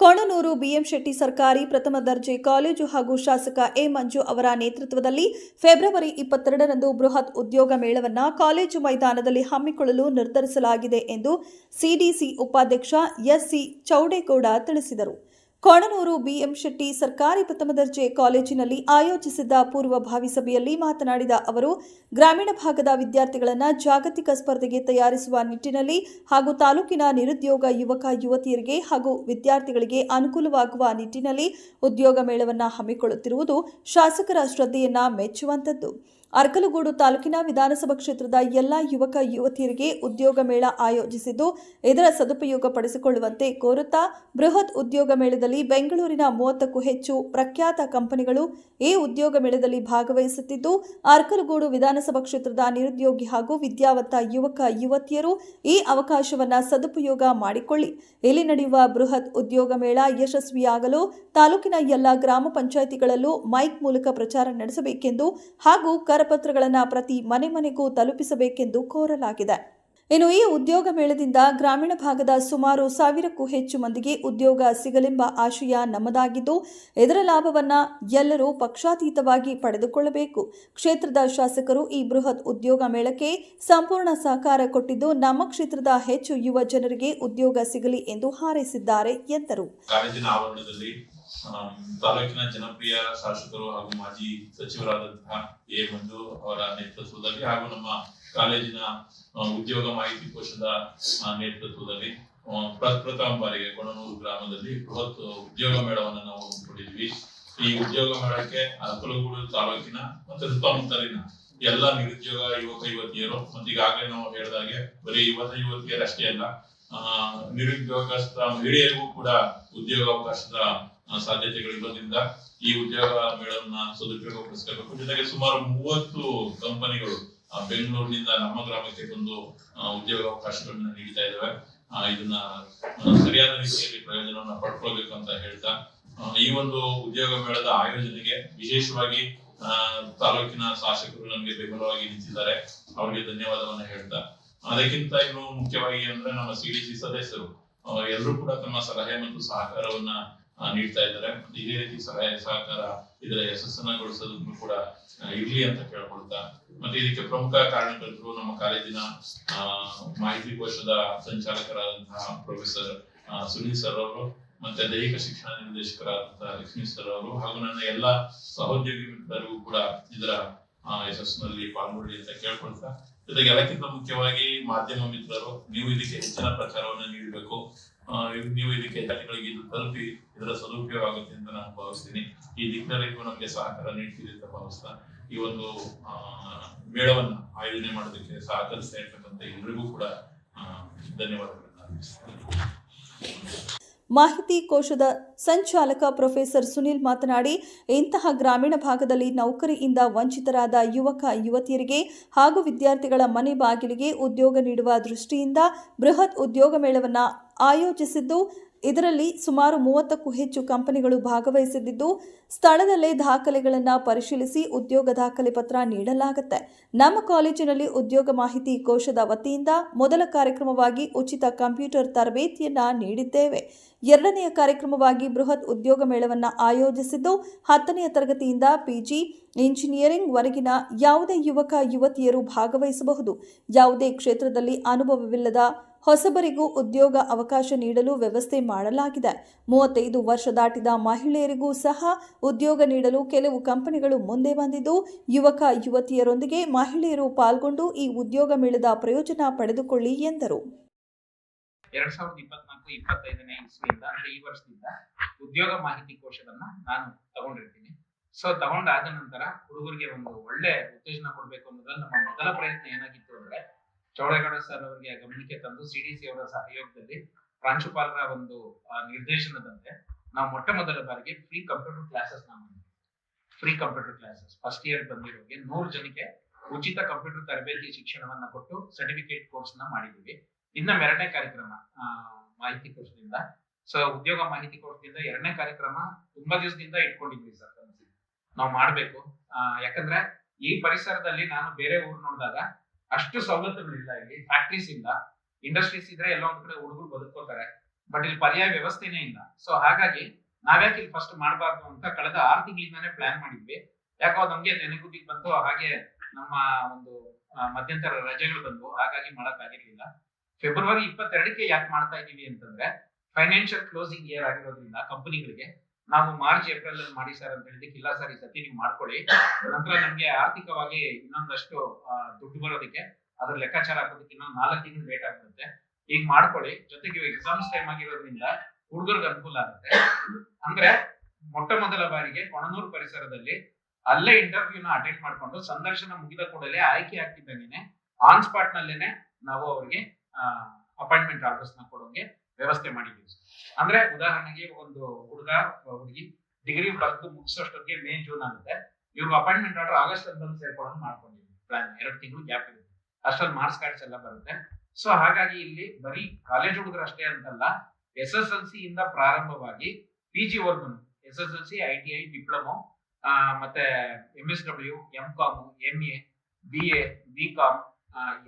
Konanur BM Shetty ಸರ್ಕಾರಿ ಪ್ರಥಮ ದರ್ಜೆ ಕಾಲೇಜು ಹಾಗೂ ಶಾಸಕ ಎ ಮಂಜು ಅವರ ನೇತೃತ್ವದಲ್ಲಿ ಫೆಬ್ರವರಿ ಇಪ್ಪತ್ತೆರಡರಂದು ಬೃಹತ್ ಉದ್ಯೋಗ ಮೇಳವನ್ನು ಕಾಲೇಜು ಮೈದಾನದಲ್ಲಿ ಹಮ್ಮಿಕೊಳ್ಳಲು ನಿರ್ಧರಿಸಲಾಗಿದೆ ಎಂದು ಸಿಡಿಸಿ ಉಪಾಧ್ಯಕ್ಷ ಎಸ್ಸಿ ಚೌಡೇಗೌಡ ತಿಳಿಸಿದರು. ಕೊಣನೂರು ಬಿಎಂ ಶೆಟ್ಟಿ ಸರ್ಕಾರಿ ಪ್ರಥಮ ದರ್ಜೆ ಕಾಲೇಜಿನಲ್ಲಿ ಆಯೋಜಿಸಿದ್ದ ಪೂರ್ವಭಾವಿ ಸಭೆಯಲ್ಲಿ ಮಾತನಾಡಿದ ಅವರು, ಗ್ರಾಮೀಣ ಭಾಗದ ವಿದ್ಯಾರ್ಥಿಗಳನ್ನು ಜಾಗತಿಕ ಸ್ಪರ್ಧೆಗೆ ತಯಾರಿಸುವ ನಿಟ್ಟಿನಲ್ಲಿ ಹಾಗೂ ತಾಲೂಕಿನ ನಿರುದ್ಯೋಗ ಯುವಕ, ಯುವತಿಯರಿಗೆ ಹಾಗೂ ವಿದ್ಯಾರ್ಥಿಗಳಿಗೆ ಅನುಕೂಲವಾಗುವ ನಿಟ್ಟಿನಲ್ಲಿ ಉದ್ಯೋಗ ಮೇಳವನ್ನು ಹಮ್ಮಿಕೊಳ್ಳುತ್ತಿರುವುದು ಶಾಸಕರ ಶ್ರದ್ಧೆಯನ್ನ ಮೆಚ್ಚುವಂತದ್ದು ಅರ್ಕಲಗೂಡು ತಾಲೂಕಿನ ವಿಧಾನಸಭಾ ಕ್ಷೇತ್ರದ ಎಲ್ಲ ಯುವಕ ಯುವತಿಯರಿಗೆ ಉದ್ಯೋಗ ಮೇಳ ಆಯೋಜಿಸಿದ್ದು, ಇದರ ಸದುಪಯೋಗ ಪಡಿಸಿಕೊಳ್ಳುವಂತೆ ಕೋರುತ್ತಾ ಬೃಹತ್ ಉದ್ಯೋಗ ಮೇಳದಲ್ಲಿ ಬೆಂಗಳೂರಿನ ಮೂವತ್ತಕ್ಕೂ ಹೆಚ್ಚು ಪ್ರಖ್ಯಾತ ಕಂಪನಿಗಳು ಈ ಉದ್ಯೋಗ ಮೇಳದಲ್ಲಿ ಭಾಗವಹಿಸುತ್ತಿದ್ದು, ಅರ್ಕಲಗೂಡು ವಿಧಾನಸಭಾ ಕ್ಷೇತ್ರದ ನಿರುದ್ಯೋಗಿ ಹಾಗೂ ವಿದ್ಯಾವಂತ ಯುವಕ ಯುವತಿಯರು ಈ ಅವಕಾಶವನ್ನ ಸದುಪಯೋಗ ಮಾಡಿಕೊಳ್ಳಿ. ಇಲ್ಲಿ ನಡೆಯುವ ಬೃಹತ್ ಉದ್ಯೋಗ ಮೇಳ ಯಶಸ್ವಿಯಾಗಲು ತಾಲೂಕಿನ ಎಲ್ಲ ಗ್ರಾಮ ಪಂಚಾಯಿತಿಗಳಲ್ಲೂ ಮೈಕ್ ಮೂಲಕ ಪ್ರಚಾರ ನಡೆಸಬೇಕೆಂದು ಹಾಗೂ ಕರಪತ್ರಗಳನ್ನು ಪ್ರತಿ ಮನೆ ಮನೆಗೂ ತಲುಪಿಸಬೇಕೆಂದು ಕೋರಲಾಗಿದೆ. ಇನ್ನು ಈ ಉದ್ಯೋಗ ಮೇಳದಿಂದ ಗ್ರಾಮೀಣ ಭಾಗದ ಸುಮಾರು ಸಾವಿರಕ್ಕೂ ಹೆಚ್ಚು ಮಂದಿಗೆ ಉದ್ಯೋಗ ಸಿಗಲೆಂಬ ಆಶಯ ನಮ್ಮದಾಗಿದ್ದು, ಇದರ ಲಾಭವನ್ನು ಎಲ್ಲರೂ ಪಕ್ಷಾತೀತವಾಗಿ ಪಡೆದುಕೊಳ್ಳಬೇಕು. ಕ್ಷೇತ್ರದ ಶಾಸಕರು ಈ ಬೃಹತ್ ಉದ್ಯೋಗ ಮೇಳಕ್ಕೆ ಸಂಪೂರ್ಣ ಸಹಕಾರ ಕೊಟ್ಟಿದ್ದು, ನಮ್ಮ ಕ್ಷೇತ್ರದ ಹೆಚ್ಚು ಯುವ ಜನರಿಗೆ ಉದ್ಯೋಗ ಸಿಗಲಿ ಎಂದು ಹಾರೈಸಿದ್ದಾರೆ, ಎಂದರು. ತಾಲೂಕಿನ ಜನಪ್ರಿಯ ಶಾಸಕರು ಹಾಗೂ ಮಾಜಿ ಸಚಿವರಾದಂತಹ ಎ ಮಂಜು ಅವರ ನೇತೃತ್ವದಲ್ಲಿ ಹಾಗೂ ನಮ್ಮ ಕಾಲೇಜಿನ ಉದ್ಯೋಗ ಮಾಹಿತಿ ಕೋಶದ ನೇತೃತ್ವದಲ್ಲಿ ಪ್ರಥಮ ಬಾರಿಗೆ ಕೊಣನೂರು ಗ್ರಾಮದಲ್ಲಿ ಬೃಹತ್ ಉದ್ಯೋಗ ಮೇಳವನ್ನು ನಾವು ಹಮ್ಮಿಕೊಂಡಿದ್ವಿ. ಈ ಉದ್ಯೋಗ ಮೇಳಕ್ಕೆ ಅರಕಲಗೂಡು ತಾಲೂಕಿನ ಮತ್ತು ಸುತ್ತಮುತ್ತಲಿನ ಎಲ್ಲ ನಿರುದ್ಯೋಗ ಯುವಕ, ಯುವತಿಯರು ಮತ್ತು ಈಗಾಗಲೇ ನಾವು ಹೇಳಿದಾಗೆ ಬರೀ ಯುವಕ ಯುವತಿಯರಷ್ಟೇ ಅಲ್ಲ ನಿರುದ್ಯೋಗಸ್ಥ ಮಹಿಳೆಯರಿಗೂ ಕೂಡ ಉದ್ಯೋಗಾವಕಾಶದ ಸಾಧ್ಯತೆಗಳಿರೋದ್ರಿಂದ ಈ ಉದ್ಯೋಗ ಮೇಳವನ್ನ ಸದುಪಯೋಗಪಡಿಸಬೇಕು ಜೊತೆಗೆ ಸುಮಾರು ಮೂವತ್ತು ಕಂಪನಿಗಳು ಬೆಂಗಳೂರಿನಿಂದ ನಮ್ಮ ಗ್ರಾಮಕ್ಕೆ ಬಂದು ಉದ್ಯೋಗ ಅವಕಾಶಗಳನ್ನ ನೀಡ್ತಾ ಇದಾವೆ. ಇದನ್ನ ಸರಿಯಾದ ರೀತಿಯಲ್ಲಿ ಪ್ರಯೋಜನವನ್ನ ಪಡ್ಕೊಳ್ಬೇಕು ಅಂತ ಹೇಳ್ತಾ ಈ ಒಂದು ಉದ್ಯೋಗ ಮೇಳದ ಆಯೋಜನೆಗೆ ವಿಶೇಷವಾಗಿ ತಾಲೂಕಿನ ಶಾಸಕರು ನಮಗೆ ಬೆಂಬಲವಾಗಿ ನಿಂತಿದ್ದಾರೆ. ಅವರಿಗೆ ಧನ್ಯವಾದವನ್ನ ಹೇಳ್ತಾ, ಅದಕ್ಕಿಂತ ಇನ್ನು ಮುಖ್ಯವಾಗಿ ಅಂದ್ರೆ ನಮ್ಮ ಸಿಡಿಸಿ ಸದಸ್ಯರು ಎಲ್ಲರೂ ಕೂಡ ತಮ್ಮ ಸಲಹೆ ಮತ್ತು ಸಹಕಾರವನ್ನ ನೀಡ್ತಾ ಇದ್ದಾರೆ. ಇದೇ ರೀತಿ ಸಹಾಯ ಸಹಕಾರ ಇದರ ಯಶಸ್ಸನ್ನಗೊಳಿಸೋದನ್ನು ಕೂಡ ಇರ್ಲಿ ಅಂತ ಕೇಳ್ಕೊಳ್ತಾ, ಮತ್ತೆ ಇದಕ್ಕೆ ಪ್ರಮುಖ ಕಾರಣಕರ್ತರು ನಮ್ಮ ಕಾಲೇಜಿನ ಮಾಹಿತಿ ಕೋಶದ ಸಂಚಾಲಕರಾದಂತಹ ಪ್ರೊಫೆಸರ್ ಸುನೀಲ್ ಸರ್ ಅವರು, ಮತ್ತೆ ದೈಹಿಕ ಶಿಕ್ಷಣ ನಿರ್ದೇಶಕರಾದಂತಹ ಲಕ್ಷ್ಮೀ ಸರ್ ಅವರು, ಹಾಗೂ ನನ್ನ ಎಲ್ಲ ಸಹೋದ್ಯೋಗಿ ಮಿತ್ರರಿಗೂ ಕೂಡ ಇದರ ಯಶಸ್ಸಿನಲ್ಲಿ ಪಾಲ್ಗೊಳ್ಳಿ ಅಂತ ಕೇಳ್ಕೊಳ್ತಾ, ಜೊತೆಗೆ ಎಲ್ಲಕ್ಕಿಂತ ಮುಖ್ಯವಾಗಿ ಮಾಧ್ಯಮ ಮಿತ್ರರು, ನೀವು ಇದಕ್ಕೆ ಹೆಚ್ಚಿನ ಪ್ರಚಾರವನ್ನು ನೀಡಬೇಕು. ನೀವು ಇದಕ್ಕೆ ಜಾತಿಗಳಿಗೆ ಇದು ತಲುಪಿ, ಇದರ ಸದುಪಯೋಗ ಆಗುತ್ತೆ ಅಂತ ನಾನು ಭಾವಿಸ್ತೀನಿ. ಈ ದಿಕ್ಕಿನಲ್ಲಿ ನಮಗೆ ಸಹಕಾರ ನೀಡ್ತೀರಿ ಅಂತ ಭಾವಿಸ್ತಾ, ಈ ಒಂದು ಮೇಳವನ್ನ ಆಯೋಜನೆ ಮಾಡೋದಕ್ಕೆ ಸಹಕರಿಸ್ತಾ ಇರ್ತಕ್ಕಂಥ ಎಲ್ರಿಗೂ ಕೂಡ ಧನ್ಯವಾದಗಳನ್ನು ಅರ್ಪಿಸ್ತೀನಿ. ಮಾಹಿತಿ ಕೋಶದ ಸಂಚಾಲಕ ಪ್ರೊಫೆಸರ್ ಸುನಿಲ್ ಮಾತನಾಡಿ, ಇಂತಹ ಗ್ರಾಮೀಣ ಭಾಗದಲ್ಲಿ ನೌಕರಿಯಿಂದ ವಂಚಿತರಾದ ಯುವಕ, ಯುವತಿಯರಿಗೆ ಹಾಗೂ ವಿದ್ಯಾರ್ಥಿಗಳ ಮನೆ ಬಾಗಿಲಿಗೆ ಉದ್ಯೋಗ ನೀಡುವ ದೃಷ್ಟಿಯಿಂದ ಬೃಹತ್ ಉದ್ಯೋಗ ಮೇಳವನ್ನು ಆಯೋಜಿಸಿದ್ದು. ಇದರಲ್ಲಿ ಸುಮಾರು ಮೂವತ್ತಕ್ಕೂ ಹೆಚ್ಚು ಕಂಪನಿಗಳು ಭಾಗವಹಿಸಿದ್ದು ಸ್ಥಳದಲ್ಲೇ ದಾಖಲೆಗಳನ್ನು ಪರಿಶೀಲಿಸಿ ಉದ್ಯೋಗ ದಾಖಲೆ ಪತ್ರ ನೀಡಲಾಗುತ್ತೆ. ನಮ್ಮ ಕಾಲೇಜಿನಲ್ಲಿ ಉದ್ಯೋಗ ಮಾಹಿತಿ ಕೋಶದ ವತಿಯಿಂದ ಮೊದಲ ಕಾರ್ಯಕ್ರಮವಾಗಿ ಉಚಿತ ಕಂಪ್ಯೂಟರ್ ತರಬೇತಿಯನ್ನು ನೀಡಿದ್ದೇವೆ. ಎರಡನೆಯ ಕಾರ್ಯಕ್ರಮವಾಗಿ ಬೃಹತ್ ಉದ್ಯೋಗ ಮೇಳವನ್ನು ಆಯೋಜಿಸಿದ್ದು, ಹತ್ತನೆಯ ತರಗತಿಯಿಂದ ಪಿಜಿ ಇಂಜಿನಿಯರಿಂಗ್ ವರೆಗಿನ ಯಾವುದೇ ಯುವಕ ಯುವತಿಯರು ಭಾಗವಹಿಸಬಹುದು. ಯಾವುದೇ ಕ್ಷೇತ್ರದಲ್ಲಿ ಅನುಭವವಿಲ್ಲದ ಹೊಸಬರಿಗೂ ಉದ್ಯೋಗ ಅವಕಾಶ ನೀಡಲು ವ್ಯವಸ್ಥೆ ಮಾಡಲಾಗಿದೆ. ಮೂವತ್ತೈದು ವರ್ಷ ದಾಟಿದ ಮಹಿಳೆಯರಿಗೂ ಸಹ ಉದ್ಯೋಗ ನೀಡಲು ಕೆಲವು ಕಂಪನಿಗಳು ಮುಂದೆ ಬಂದಿದ್ದು, ಯುವಕ, ಯುವತಿಯರೊಂದಿಗೆ ಮಹಿಳೆಯರು ಪಾಲ್ಗೊಂಡು ಈ ಉದ್ಯೋಗ ಮೇಳದ ಪ್ರಯೋಜನ ಪಡೆದುಕೊಳ್ಳಿ ಎಂದರು. ಎರಡ್ ಸಾವಿರದ ಇಪ್ಪತ್ನಾಲ್ಕು ಇಪ್ಪತ್ತೈದನೇ ಇಸ್ವಿಯಿಂದ, ಅಂದ್ರೆ ಈ ವರ್ಷದಿಂದ ಉದ್ಯೋಗ ಮಾಹಿತಿ ಕೋಶವನ್ನ ನಾನು ತಗೊಂಡಿರ್ತೀನಿ. ಸೊ ತಗೊಂಡಾದ ನಂತರ ಹುಡುಗರಿಗೆ ಒಂದು ಒಳ್ಳೆ ಉತ್ತೇಜನ ಕೊಡಬೇಕು ಅನ್ನೋದ್ರಲ್ಲಿ ನಮ್ಮ ಮೊದಲ ಪ್ರಯತ್ನ ಏನಾಗಿತ್ತು ಅಂದ್ರೆ ಚೌಡೇಗೌಡ ಸರ್ ಅವರಿಗೆ ಗಮನಕ್ಕೆ ತಂದು ಸಿಡಿಸಿ ಅವರ ಸಹಯೋಗದಲ್ಲಿ ಪ್ರಾಂಶುಪಾಲರ ಒಂದು ನಿರ್ದೇಶನದಂತೆ ನಾವು ಮೊಟ್ಟ ಮೊದಲ ಬಾರಿಗೆ ಫ್ರೀ ಕಂಪ್ಯೂಟರ್ ಕ್ಲಾಸಸ್ನ ಮಾಡಿದ್ವಿ free computer classes first year ಬಂದಿರೋರಿಗೆ ನೂರು ಜನಕ್ಕೆ ಉಚಿತ ಕಂಪ್ಯೂಟರ್ ತರಬೇತಿ ಶಿಕ್ಷಣವನ್ನ ಕೊಟ್ಟು ಸರ್ಟಿಫಿಕೇಟ್ ಕೋರ್ಸ್ನ ಮಾಡಿದೀವಿ ಇನ್ನ ಎರಡನೇ ಕಾರ್ಯಕ್ರಮ ಮಾಹಿತಿ ಕೋಶದಿಂದ ಸೊ ಉದ್ಯೋಗ ಮಾಹಿತಿ ಕೋಶದಿಂದ ಎರಡನೇ ಕಾರ್ಯಕ್ರಮ ತುಂಬಾ ದಿವಸದಿಂದ ಇಟ್ಕೊಂಡಿದ್ವಿ ಸರ್. ನಾವು ಮಾಡ್ಬೇಕು. ಯಾಕಂದ್ರೆ ಈ ಪರಿಸರದಲ್ಲಿ ನಾನು ಬೇರೆ ಊರು ನೋಡಿದಾಗ ಅಷ್ಟು ಸವಲತ್ತುಗಳಿಲ್ಲ ಇಲ್ಲಿ ಫ್ಯಾಕ್ಟ್ರೀಸ್ ಇಲ್ಲ. ಇಂಡಸ್ಟ್ರೀಸ್ ಇದ್ರೆ ಎಲ್ಲ ಒಂದ್ ಕಡೆ ಹುಡುಗರು ಬದುಕೋತಾರೆ ಬಟ್ ಇಲ್ಲಿ ಪರ್ಯಾಯ ವ್ಯವಸ್ಥೆನೇ ಇಲ್ಲ. ಸೊ ಹಾಗಾಗಿ ನಾವ್ಯಾಕೆ ಇಲ್ಲಿ ಫಸ್ಟ್ ಮಾಡಬಾರ್ದು ಅಂತ ಕಳೆದ ಆರು ತಿಂಗಳಿಂದಾನೇ ಪ್ಲಾನ್ ಮಾಡಿದ್ವಿ. ಯಾಕೋ ನಮ್ಗೆ ನೆನೆಗುದಿಗೆ ಬಂತು. ಹಾಗೆ ನಮ್ಮ ಒಂದು ಮಧ್ಯಂತರ ರಜೆಗಳು ಬಂದು ಹಾಗಾಗಿ ಮಾಡಕ್ ಆಗಿರ್ಲಿಲ್ಲ. ಫೆಬ್ರವರಿ ಇಪ್ಪತ್ತೆರಡಕ್ಕೆ ಯಾಕೆ ಮಾಡ್ತಾ ಇದೀವಿ ಅಂತಂದ್ರೆ ಫೈನಾನ್ಷಿಯಲ್ ಕ್ಲೋಸಿಂಗ್ ಇಯರ್ ಆಗಿರೋದ್ರಿಂದ ಕಂಪನಿಗಳಿಗೆ ನಾವು ಮಾರ್ಚ್ ಏಪ್ರಿಲ್ ಅಲ್ಲಿ ಮಾಡಿ ಸರ್ ಅಂತ ಹೇಳಿದಕ್ಕೆ ಇಲ್ಲ ಸರ್, ಈ ಸತಿ ನೀವು ಮಾಡ್ಕೊಳ್ಳಿ. ನಂತರ ನಮ್ಗೆ ಆರ್ಥಿಕವಾಗಿ ಇನ್ನೊಂದಷ್ಟು ದುಡ್ಡು ಬರೋದಕ್ಕೆ ಅದ್ರ ಲೆಕ್ಕಾಚಾರ ಹಾಕೋದಕ್ಕೆ ಇನ್ನೊಂದು ನಾಲ್ಕು ತಿಂಗಳು ಲೇಟ್ ಆಗ್ಬಿಡುತ್ತೆ. ಈಗ ಮಾಡ್ಕೊಳ್ಳಿ. ಜೊತೆಗೆ ಎಕ್ಸಾಮ್ಸ್ ಟೈಮ್ ಆಗಿರೋದ್ರಿಂದ ಹುಡುಗರಿಗೆ ಅನುಕೂಲ ಆಗುತ್ತೆ. ಅಂದ್ರೆ ಮೊಟ್ಟ ಮೊದಲ ಬಾರಿಗೆ ಕೊಣನೂರು ಪರಿಸರದಲ್ಲಿ ಅಲ್ಲೇ ಇಂಟರ್ವ್ಯೂನ ಅಟೆಂಡ್ ಮಾಡ್ಕೊಂಡು ಸಂದರ್ಶನ ಮುಗಿದ ಕೂಡಲೇ ಆಯ್ಕೆ ಆಗ್ತಿದ್ದಂಗೆ ಆನ್ ಸ್ಪಾಟ್ ನಲ್ಲೇನೆ ನಾವು ಅವರಿಗೆ ಅಪಾಯಿಂಟ್ಮೆಂಟ್ ಆರ್ಡರ್ಸ್ನ ಕೊಡೋಂಗೆ ವ್ಯವಸ್ಥೆ ಮಾಡಿದ್ದೀವಿ. ಅಂದ್ರೆ ಉದಾಹರಣೆಗೆ ಒಂದು ಹುಡುಗ, ಹುಡುಗಿ ಡಿಗ್ರಿ ಬರೆದು ಮುಗಿಸೋಷ್ಟೊತ್ತಿಗೆ ಮೇ ಜೂನ್ ಆಗುತ್ತೆ. ಇವ್ರಿಗೆ ಅಪಾಯಿಂಟ್ಮೆಂಟ್ ಆರ್ಡರ್ ಆಗಸ್ಟ್ ಬಂದು ಸೇರ್ಕೊಳ್ಳೋದು ಮಾಡ್ಕೊಂಡಿದ್ವಿ ಪ್ಲಾನ್ ಎರಡು ತಿಂಗಳು ಗ್ಯಾಪ್ ಇರುತ್ತೆ. ಅಷ್ಟೊಂದು ಮಾರ್ಕ್ಸ್ ಕಾರ್ಡ್ಸ್ ಎಲ್ಲ ಬರುತ್ತೆ. ಸೊ ಹಾಗಾಗಿ ಇಲ್ಲಿ ಬರೀ ಕಾಲೇಜ್ ಹುಡುಗರು ಅಷ್ಟೇ ಅಂತಲ್ಲ ಎಸ್ ಎಸ್ ಎಲ್ ಸಿ ಇಂದ ಪ್ರಾರಂಭವಾಗಿ ಪಿ ಜಿ ವರ್ಗು S S L C I T I diploma ಮತ್ತೆ M S W M com M A B A B com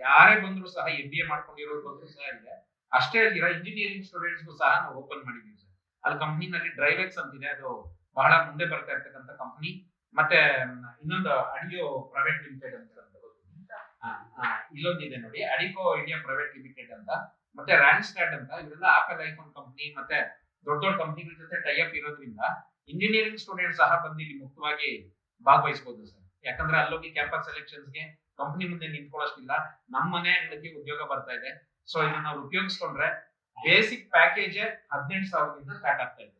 ಯಾರೇ ಬಂದ್ರು ಸಹ ಎಂ ಬಿ ಎ ಮಾಡ್ಕೊಂಡಿರೋರು ಬಂದ್ರು ಸಹ ಇದೆ. ಅಷ್ಟೇ ಅಲ್ಲಿರ ಇಂಜಿನಿಯರಿಂಗ್ ಸ್ಟೂಡೆಂಟ್ಸ್ಗೂ ಸಹ ನಾವು ಓಪನ್ ಮಾಡಿದ್ದೀವಿ ಸರ್. ಅಲ್ಲಿ ಕಂಪ್ನಿನಲ್ಲಿ ಡ್ರೈವೆಕ್ಸ್ ಅಂತಿದೆ, ಅದು ಬಹಳ ಮುಂದೆ ಬರ್ತಾ ಇರ್ತಕ್ಕಂಥ ಕಂಪ್ನಿ ಮತ್ತೆ ಇನ್ನೊಂದು ಅಡಿಯೋ ಪ್ರೈವೇಟ್ ಲಿಮಿಟೆಡ್ ಅಂತ ಇಲ್ಲೊಂದಿದೆ ನೋಡಿ ಅಡಿಕೋ ಇಂಡಿಯಾ ಪ್ರೈವೇಟ್ ಲಿಮಿಟೆಡ್ ಅಂತ. ಮತ್ತೆ ರ್ಯಾನ್ಸ್ಟ್ಯಾಡ್ ಅಂತ ಇವರೆಲ್ಲ ಆಪಲ್ ಐಫೋನ್ ಕಂಪ್ನಿ ಮತ್ತೆ ದೊಡ್ಡ ದೊಡ್ಡ ಕಂಪ್ನಿಗಳ ಜೊತೆ ಟೈಅಪ್ ಇರೋದ್ರಿಂದ ಇಂಜಿನಿಯರಿಂಗ್ ಸ್ಟೂಡೆಂಟ್ ಸಹ ಬಂದು ಇಲ್ಲಿ ಮುಕ್ತವಾಗಿ ಭಾಗವಹಿಸಬಹುದು ಸರ್. ಯಾಕಂದ್ರೆ ಅಲ್ಲೋಗಿ ಕ್ಯಾಂಪಸ್ ಸೆಲೆಕ್ಷನ್ಸ್ಗೆ ಕಂಪ್ನಿ ಮುಂದೆ ನಿಂತ್ಕೊಳ್ಳೋಷ್ಟಿಲ್ಲ. ನಮ್ಮ ಮನೆ ಉದ್ಯೋಗ ಬರ್ತಾ ಇದೆ. ಸೊ ಇದನ್ನ ನಾವು ಉಪಯೋಗಿಸ್ಕೊಂಡ್ರೆ ಬೇಸಿಕ್ ಪ್ಯಾಕೇಜ್ ಹದಿನೆಂಟು ಸಾವಿರದಿಂದ ಸ್ಟಾರ್ಟ್ ಆಗ್ತಾ ಇದೆ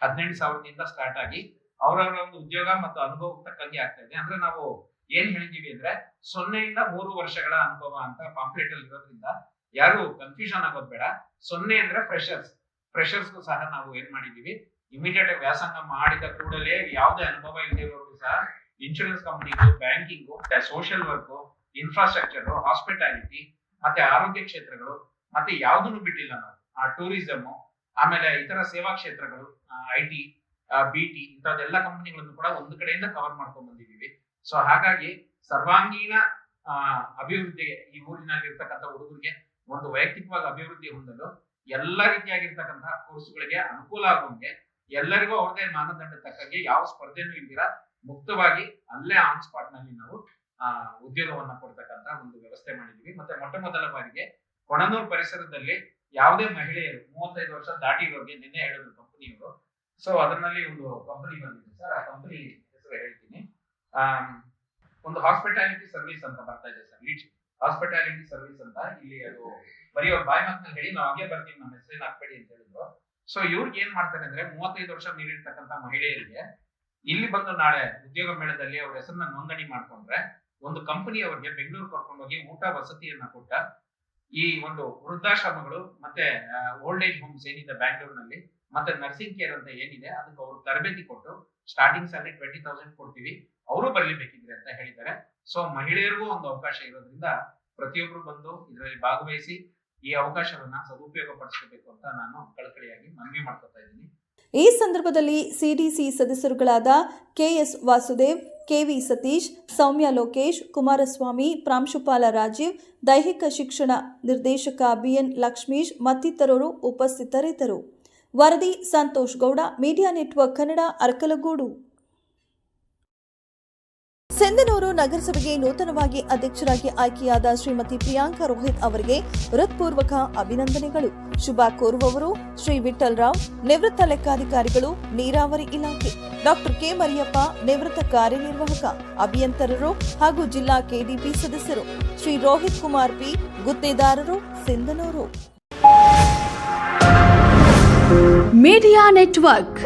ಹದಿನೆಂಟು ಸಾವಿರದಿಂದ ಸ್ಟಾರ್ಟ್ ಆಗಿ ಅವರವರ ಒಂದು ಉದ್ಯೋಗ ಮತ್ತು ಅನುಭವಕ್ಕೆ ತಕ್ಕಂಗೆ ಆಗ್ತಾ ಇದೆ. ಅಂದ್ರೆ ನಾವು ಏನ್ ಹೇಳಿದೀವಿ ಅಂದ್ರೆ ಸೊನ್ನೆಯಿಂದ ಮೂರು ವರ್ಷಗಳ ಅನುಭವ ಅಂತ ಪಾಂಪ್ಲೇಟ್ ಅಲ್ಲಿ ಇರೋದ್ರಿಂದ ಯಾರು ಕನ್ಫ್ಯೂಷನ್ ಆಗೋದ್ ಬೇಡ. ಸೊನ್ನೆ ಅಂದ್ರೆ ಫ್ರೆಶರ್ಸ್ ಫ್ರೆಶರ್ಸ್ಗೂ ಸಹ ನಾವು ಏನ್ ಮಾಡಿದೀವಿ? ಇಮಿಡಿಯೇಟ್ ಆಗಿ ವ್ಯಾಸಂಗ ಮಾಡಿದ ಕೂಡಲೇ ಯಾವುದೇ ಅನುಭವ ಇಲ್ಲದಿರೋರು ಸಹ insurance ಕಂಪನಿಗೂ banking social work infrastructure hospitality ಮತ್ತೆ ಆರೋಗ್ಯ ಕ್ಷೇತ್ರಗಳು, ಮತ್ತೆ ಯಾವುದನ್ನು ಬಿಟ್ಟಿಲ್ಲ ನಾವು. ಆ ಟೂರಿಸಮ್ ಆಮೇಲೆ ಇತರ ಸೇವಾ ಕ್ಷೇತ್ರಗಳು ಐ ಟಿ ಬಿ ಟಿ ಇಂಥದ್ದೆಲ್ಲ ಕಂಪನಿಗಳನ್ನು ಕೂಡ ಒಂದು ಕಡೆಯಿಂದ ಕವರ್ ಮಾಡ್ಕೊಂಡ್ ಬಂದಿದ್ದೀವಿ. ಸೊ ಹಾಗಾಗಿ ಸರ್ವಾಂಗೀಣ ಅಭಿವೃದ್ಧಿ ಅಭಿವೃದ್ಧಿಗೆ ಈ ಊರಿನಲ್ಲಿರ್ತಕ್ಕಂಥ ಹುಡುಗರಿಗೆ ಒಂದು ವೈಯಕ್ತಿಕವಾಗಿ ಅಭಿವೃದ್ಧಿ ಹೊಂದಲು ಎಲ್ಲ ರೀತಿಯಾಗಿರ್ತಕ್ಕಂತಹ ಕೋರ್ಸ್ಗಳಿಗೆ ಅನುಕೂಲ ಆಗುವಂಗೆ ಎಲ್ಲರಿಗೂ ಅವ್ರದೇ ಮಾನದಂಡ ತಕ್ಕಂಗೆ ಯಾವ ಸ್ಪರ್ಧೆನೂ ಇಲ್ದಿರ ಮುಕ್ತವಾಗಿ ಅಲ್ಲೇ ಆನ್ ಸ್ಪಾಟ್ನಲ್ಲಿ ನಾವು ಆ, ಉದ್ಯೋಗವನ್ನ ಕೊಡ್ತಕ್ಕಂತ ಒಂದು ವ್ಯವಸ್ಥೆ ಮಾಡಿದ್ವಿ ಮತ್ತೆ ಮೊಟ್ಟ ಮೊದಲ ಬಾರಿಗೆ ಕೊಣನೂರು ಪರಿಸರದಲ್ಲಿ ಯಾವುದೇ ಮಹಿಳೆಯರು ಮೂವತ್ತೈದು ವರ್ಷ ದಾಟಿರೋರಿಗೆ ನಿನ್ನೆ ಹೇಳಿದ್ರು ಕಂಪನಿಯವರು. ಸೊ ಅದರಲ್ಲಿ ಒಂದು ಕಂಪನಿ ಬಂದಿದೆ ಸರ್. ಆ ಕಂಪನಿ ಹೆಸರು ಹೇಳ್ತೀನಿ. ಒಂದು ಹಾಸ್ಪಿಟಾಲಿಟಿ ಸರ್ವಿಸ್ ಅಂತ ಬರ್ತಾ ಇದೆ ಸರ್. ಲೀಚ್ ಹಾಸ್ಪಿಟಾಲಿಟಿ ಸರ್ವಿಸ್ ಅಂತ. ಇಲ್ಲಿ ಅದು ಬರೀ ಅವ್ರ ಬಾಯ್ ಮಾತ್ನಲ್ಲಿ ಹೇಳಿ ನಾವು ಹಾಗೆ ಬರ್ತೀವಿ ನಮ್ಮ ಹೆಸರಿನ ಹಾಕ್ಬೇಡಿ ಅಂತ ಹೇಳಿದ್ರು. ಸೊ ಇವ್ರಿಗೆ ಏನ್ ಮಾಡ್ತಾರೆ ಅಂದ್ರೆ ಮೂವತ್ತೈದು ವರ್ಷ ಮೀರಿರ್ತಕ್ಕಂಥ ಮಹಿಳೆಯರಿಗೆ ಇಲ್ಲಿ ಬಂದು ನಾಳೆ ಉದ್ಯೋಗ ಮೇಳದಲ್ಲಿ ಅವ್ರ ಹೆಸರನ್ನ ನೋಂದಣಿ ಮಾಡ್ಕೊಂಡ್ರೆ ಒಂದು ಕಂಪನಿ ಅವರಿಗೆ ಬೆಂಗಳೂರು ಕರ್ಕೊಂಡು ಹೋಗಿ ಊಟ ವಸತಿಯನ್ನ ಕೊಟ್ಟ ಈ ಒಂದು ವೃದ್ಧಾಶ್ರಮಗಳು ಮತ್ತೆ ಓಲ್ಡ್ ಏಜ್ ಹೋಮ್ಸ್ ಏನಿದೆ ಬ್ಯಾಂಗ್ಳೂರ್ನಲ್ಲಿ ಮತ್ತೆ ನರ್ಸಿಂಗ್ ಕೇರ್ ಅಂತ ಏನಿದೆ ಅದಕ್ಕೆ ಅವರು ತರಬೇತಿ ಕೊಟ್ಟು ಸ್ಟಾರ್ಟಿಂಗ್ ಸ್ಯಾಲರಿ ಟ್ವೆಂಟಿ ತೌಸಂಡ್ ಕೊಡ್ತೀವಿ. ಅವರು ಬರಲಿಬೇಕಿದ್ರೆ ಅಂತ ಹೇಳಿದ್ದಾರೆ. ಸೊ ಮಹಿಳೆಯರಿಗೂ ಒಂದು ಅವಕಾಶ ಇರೋದ್ರಿಂದ ಪ್ರತಿಯೊಬ್ಬರು ಬಂದು ಇದರಲ್ಲಿ ಭಾಗವಹಿಸಿ ಈ ಅವಕಾಶವನ್ನ ಸದುಪಯೋಗ ಪಡಿಸಬೇಕು ಅಂತ ನಾನು ಕಳಕಳಿಯಾಗಿ ಮನವಿ ಮಾಡ್ಕೊತಾ ಇದ್ದೀನಿ. ಈ ಸಂದರ್ಭದಲ್ಲಿ ಸಿಡಿಸಿ ಸದಸ್ಯರುಗಳಾದ ಕೆಎಸ್ ವಾಸುದೇವ್ ಕೆವಿ ಸತೀಶ್, ಸೌಮ್ಯ ಲೋಕೇಶ್, ಕುಮಾರಸ್ವಾಮಿ, ಪ್ರಾಂಶುಪಾಲ ರಾಜೀವ್, ದೈಹಿಕ ಶಿಕ್ಷಣ ನಿರ್ದೇಶಕ ಬಿಎನ್ ಲಕ್ಷ್ಮೀಶ್ ಮತ್ತಿತರರು ಉಪಸ್ಥಿತರಿದ್ದರು. ವರದಿ ಸಂತೋಷ್ ಗೌಡ, ಮೀಡಿಯಾ ನೆಟ್ವರ್ಕ್ ಕನ್ನಡ, ಅರಕಲಗೂಡು. ಸಿಂಧನೂರು ನಗರಸಭೆಗೆ ನೂತನವಾಗಿ ಅಧ್ಯಕ್ಷರಾಗಿ ಆಯ್ಕೆಯಾದ ಶ್ರೀಮತಿ ಪ್ರಿಯಾಂಕಾ ರೋಹಿತ್ ಅವರಿಗೆ ಹೃತ್ಪೂರ್ವಕ ಅಭಿನಂದನೆಗಳು. ಶುಭ ಕೋರುವವರು ಶ್ರೀ ವಿಠಲ್ ರಾವ್, ನಿವೃತ್ತ ಲೆಕ್ಕಾಧಿಕಾರಿಗಳು, ನೀರಾವರಿ ಇಲಾಖೆ. Doctor K. ಮರಿಯಪ್ಪ, ನಿವೃತ್ತ ಕಾರ್ಯನಿರ್ವಾಹಕ, ಅಭಿಯಂತರರು ಹಾಗೂ ಜಿಲ್ಲಾ ಕೆಡಿಪಿ ಸದಸ್ಯರು. ಶ್ರೀ ರೋಹಿತ್ ಕುಮಾರ್ ಪಿ, ಗುತ್ತೇದಾರರು, ಸಿಂಧನೂರು. Media network